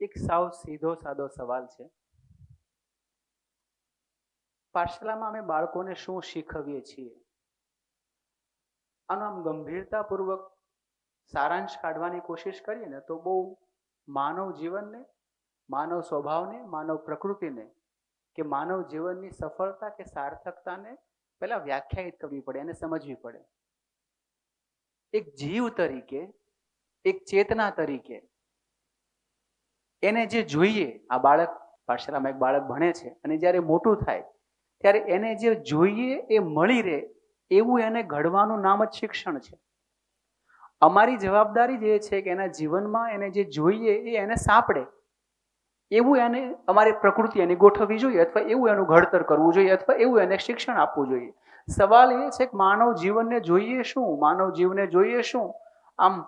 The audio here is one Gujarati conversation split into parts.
એક સાવ સીધો સાદો સવાલ છે. પાઠશાલામાં અમે બાળકોને શું શીખવીએ છીએ? આનો આમ ગંભીરતાપૂર્વક સારાંશ કાઢવાની કોશિશ કરીએ ને તો બહુ માનવ જીવનને, માનવ સ્વભાવને, માનવ પ્રકૃતિને કે માનવ જીવનની સફળતા કે સાર્થકતાને પહેલા વ્યાખ્યાયિત કરવી પડે અને સમજવી પડે. એક જીવ તરીકે, એક ચેતના તરીકે એને જે જોઈએ, આ બાળક, પાઠશાળામાં એક બાળક ભણે છે અને જ્યારે મોટું થાય, ત્યારે એને જે જોઈએ એ મળી રહે, એવું એને ઘડવાનું નામ જ શિક્ષણ છે. અમારી જવાબદારી જે છે કે એના જીવનમાં એને જે જોઈએ એ એને સાંપડે. એવું એને અમારી પ્રકૃતિ એની ગોઠવવી જોઈએ અથવા એવું એનું ઘડતર કરવું જોઈએ અથવા એવું એને શિક્ષણ આપવું જોઈએ. સવાલ એ છે કે માનવ જીવનને જોઈએ શું? માનવ જીવને જોઈએ શું? આમ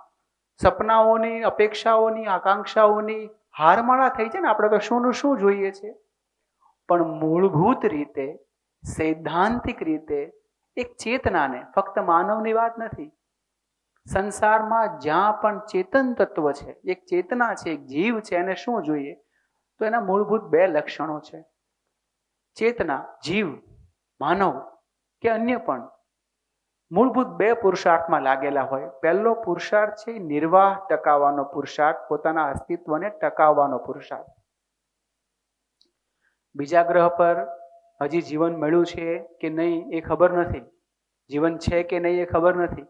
સપનાઓની, અપેક્ષાઓની, આકાંક્ષાઓની હારમાળા થઈ છે ને, આપણે તો શુંનું શું જોઈએ છે. પણ મૂળભૂત રીતે, સૈદ્ધાંતિક રીતે, એક ચેતનાને, ફક્ત માનવની વાત નથી. સંસારમાં જ્યાં પણ ચેતન તત્વ છે, એક ચેતના છે, એક જીવ છે, એને શું જોઈએ? તો એના મૂળભૂત બે લક્ષણો છે. ચેતના, જીવ, માનવ કે અન્ય પણ. મૂળભૂત બે પુરુષાર્થમાં લાગેલા હોય. પહેલો પુરુષાર્થ છે નિર્વાહ ટકાવવાનો પુરુષાર્થ, પોતાના અસ્તિત્વને ટકાવવાનો પુરુષાર્થ. બીજા ગ્રહ પર હજી જીવન મળ્યું છે કે નહીં એ ખબર નથી. જીવન છે કે નહીં એ ખબર નથી.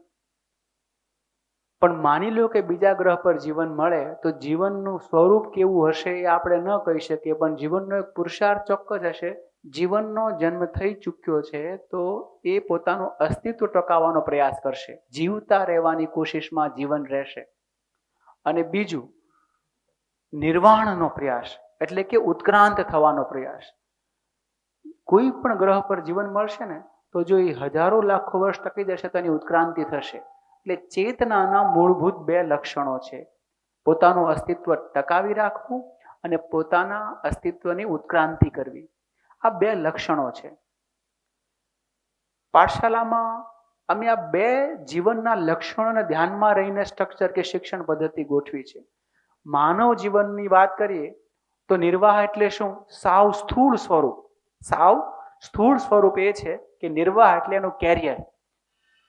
પણ માની લો કે બીજા ગ્રહ પર જીવન મળે, તો જીવનનું સ્વરૂપ કેવું હશે એ આપણે ન કહી શકીએ, પણ જીવનનો એક પુરુષાર્થ ચોક્કસ હશે. જીવનનો જન્મ થઈ ચૂક્યો છે, તો એ પોતાનું અસ્તિત્વ ટકાવવાનો પ્રયાસ કરશે. જીવતા રહેવાની કોશિશમાં જીવન રહેશે. અને બીજું, નિર્વાણનો પ્રયાસ, એટલે કે ઉત્ક્રાંત થવાનો પ્રયાસ. કોઈ પણ ગ્રહ પર જીવન મળશે ને, તો જો એ હજારો લાખો વર્ષ ટકી જશે, તો એની ઉત્ક્રાંતિ થશે. એટલે ચેતનાના મૂળભૂત બે લક્ષણો છે. પોતાનું અસ્તિત્વ ટકાવી રાખવું અને પોતાના અસ્તિત્વની ઉત્ક્રાંતિ કરવી. આ બે લક્ષણો છે. પાઠશાલામાં અમે આ બે જીવનના લક્ષણોને ધ્યાનમાં રહીને સ્ટ્રક્ચર કે શિક્ષણ પદ્ધતિ ગોઠવી છે. માનવ જીવનની વાત કરીએ તો નિર્વાહ એટલે શું? સાવ સ્થૂળ સ્વરૂપ. સાવ સ્થૂળ સ્વરૂપ એ છે કે નિર્વાહ એટલે એનું કેરિયર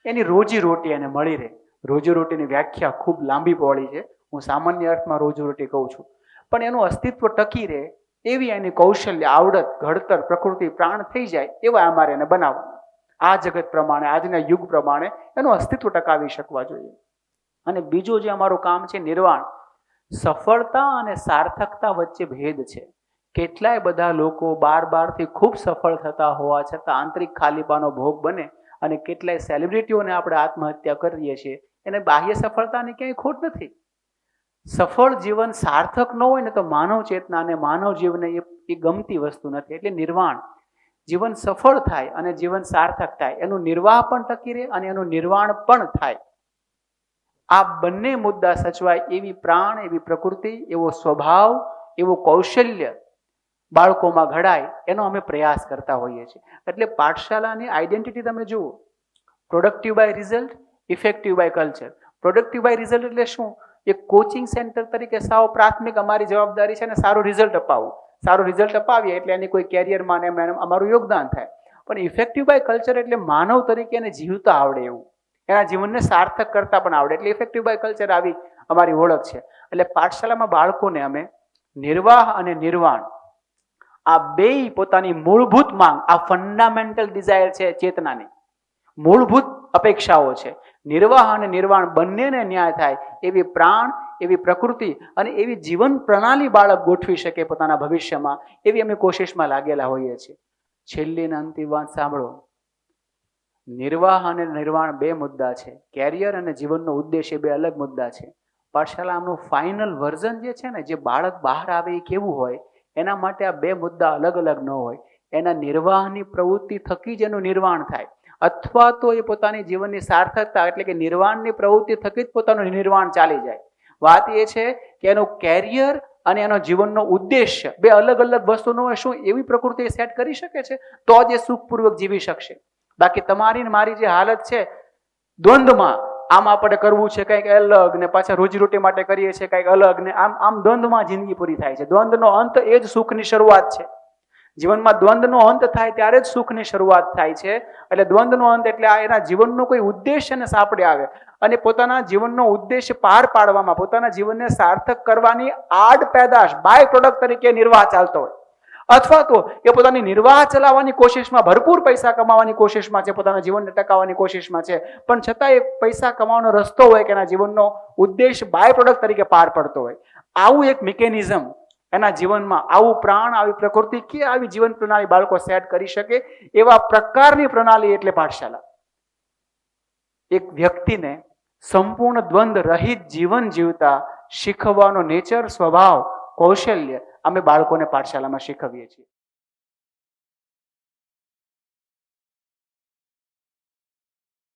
એની રોજી રોટી એને મળી રહે. રોજી રોટીની વ્યાખ્યા ખૂબ લાંબી પહોળી છે. હું સામાન્ય અર્થમાં રોજી રોટી કહું છું. પણ એનું અસ્તિત્વ ટકી રહે એવી એની કૌશલ્ય, આવડત, ઘડતર, પ્રકૃતિ, પ્રાણ થઈ જાય એવા અમારે એને બનાવવાના. આ જગત પ્રમાણે, આજના યુગ પ્રમાણે એનું અસ્તિત્વ ટકાવી શકવા જોઈએ. અને બીજું જે અમારું કામ છે નિર્વાણ, સફળતા અને સાર્થકતા વચ્ચે ભેદ છે. કેટલાય બધા લોકો બાર બારથી ખૂબ સફળ થતા હોવા છતાં આંતરિક ખાલીપાનો ભોગ બને અને કેટલાય સેલિબ્રિટીઓને આપણે આત્મહત્યા કરીએ છીએ. એને બાહ્ય સફળતાની ક્યાંય ખોટ નથી. સફળ જીવન સાર્થક ન હોય ને તો માનવ ચેતના અને માનવ જીવને એ ગમતી વસ્તુ નથી. એટલે નિર્વાણ. જીવન સફળ થાય અને જીવન સાર્થક થાય. એનું નિર્વાહ પણ ટકી રહે અને એનું નિર્વાણ પણ થાય. આ બંને મુદ્દા સચવાય એવી પ્રાણ, એવી પ્રકૃતિ, એવો સ્વભાવ, એવું કૌશલ્ય બાળકોમાં ઘડાય એનો અમે પ્રયાસ કરતા હોઈએ છીએ. એટલે પાઠશાલાની આઈડેન્ટિટી તમે જુઓ. Productive by result effective by culture productive by result એટલે શું? એક કોચિંગ સેન્ટર તરીકે સાવ પ્રાથમિક અમારી જવાબદારી છે અને સારું રિઝલ્ટ અપાવવું સારું રિઝલ્ટ અપાવીએ એટલે એની કોઈ કેરિયરમાં ને અમારું યોગદાન થાય. પણ ઇફેક્ટિવ બાય કલ્ચર એટલે માનવ તરીકે એને જીવતા આવડે એવું. એના જીવનને સાર્થક કરતા પણ આવડે. એટલે ઇફેક્ટિવ બાય કલ્ચર આવી અમારી ઓળખ છે. એટલે પાઠશાલામાં બાળકોને અમે નિર્વાહ અને નિર્વાણ આ બે પોતાની મૂળભૂત માંગ, આ ફંડામેન્ટલ ડિઝાયર છે ચેતનાની. મૂળભૂત અપેક્ષાઓ છે. નિર્વાહ અને નિર્વાણ બંનેને ન્યાય થાય, એવી પ્રાણ, એવી પ્રકૃતિ અને એવી જીવન પ્રણાલી બાળક ગોઠવી શકે પોતાના ભવિષ્યમાં, એવી અમે કોશિશમાં લાગેલા હોઈએ છીએ. છેલ્લી અંતિમ વાત સાંભળો. નિર્વાહ અને નિર્વાણ બે મુદ્દા છે. કેરિયર અને જીવનનો ઉદ્દેશ એ બે અલગ મુદ્દા છે. પાઠશાલાનું ફાઇનલ વર્ઝન જે છે ને, જે બાળક બહાર આવે એ કેવું હોય, એના માટે આ બે મુદ્દા અલગ અલગ ન હોય. એના નિર્વાહની પ્રવૃત્તિ થકી જ એનું નિર્વાણ થાય. અથવા તો એ પોતાની જીવનની સાર્થકતા એટલે કે નિર્વાણની પ્રવૃત્તિ થકી જ પોતાનું નિર્વાણ ચાલી જાય. વાત એ છે કે એનું કેરિયર અને એનો જીવનનો ઉદ્દેશ્ય બે અલગ અલગ વસ્તુનો શું એવી પ્રકૃતિ સેટ કરી શકે છે? તો જ એ સુખપૂર્વક જીવી શકશે. બાકી તમારી ને મારી જે હાલત છે, દ્વંદ્વમાં આમ આપણે કરવું છે કંઈક અલગ ને પાછા રોજીરોટી માટે કરીએ છીએ કંઈક અલગ ને આમ આમ દ્વંદ્વમાં જિંદગી પૂરી થાય છે. દ્વંદ્વનો અંત એ જ સુખની શરૂઆત છે. જીવનમાં દ્વંદ્વનો અંત થાય ત્યારે જ સુખની શરૂઆત થાય છે. એટલે દ્વંદ્વનો અંત એટલે આ એના જીવનનો કોઈ ઉદ્દેશ્ય ને સાપડે આવે. અને પોતાના જીવનનો ઉદ્દેશ્ય પાર પાડવામાં, પોતાના જીવનને સાર્થક કરવાની આડ પેદાશ બાય પ્રોડક્ટ તરીકે નિર્વાહ ચાલતો હોય. અથવા તો એ પોતાની નિર્વાહ ચલાવવાની કોશિશમાં ભરપૂર પૈસા કમાવાની કોશિશમાં છે, પોતાના જીવનને ટકાવવાની કોશિશમાં છે. પણ છતાં એ પૈસા કમાવાનો રસ્તો હોય કે એના જીવનનો ઉદ્દેશ બાય પ્રોડક્ટ તરીકે પાર પડતો હોય. આવું એક મિકેનિઝમ એના જીવનમાં આવું પ્રાણ, આવી પ્રકૃતિ કે આવી જીવન પ્રણાલી બાળકો સેટ કરી શકે એવા પ્રકારની પ્રણાલી એટલે પાઠશાલા એક વ્યક્તિને સંપૂર્ણ દ્વંદ રહિત જીવન જીવતા શીખવવાનો નેચર, સ્વભાવ, કૌશલ્ય અમે બાળકોને પાઠશાલામાં શીખવીએ છીએ.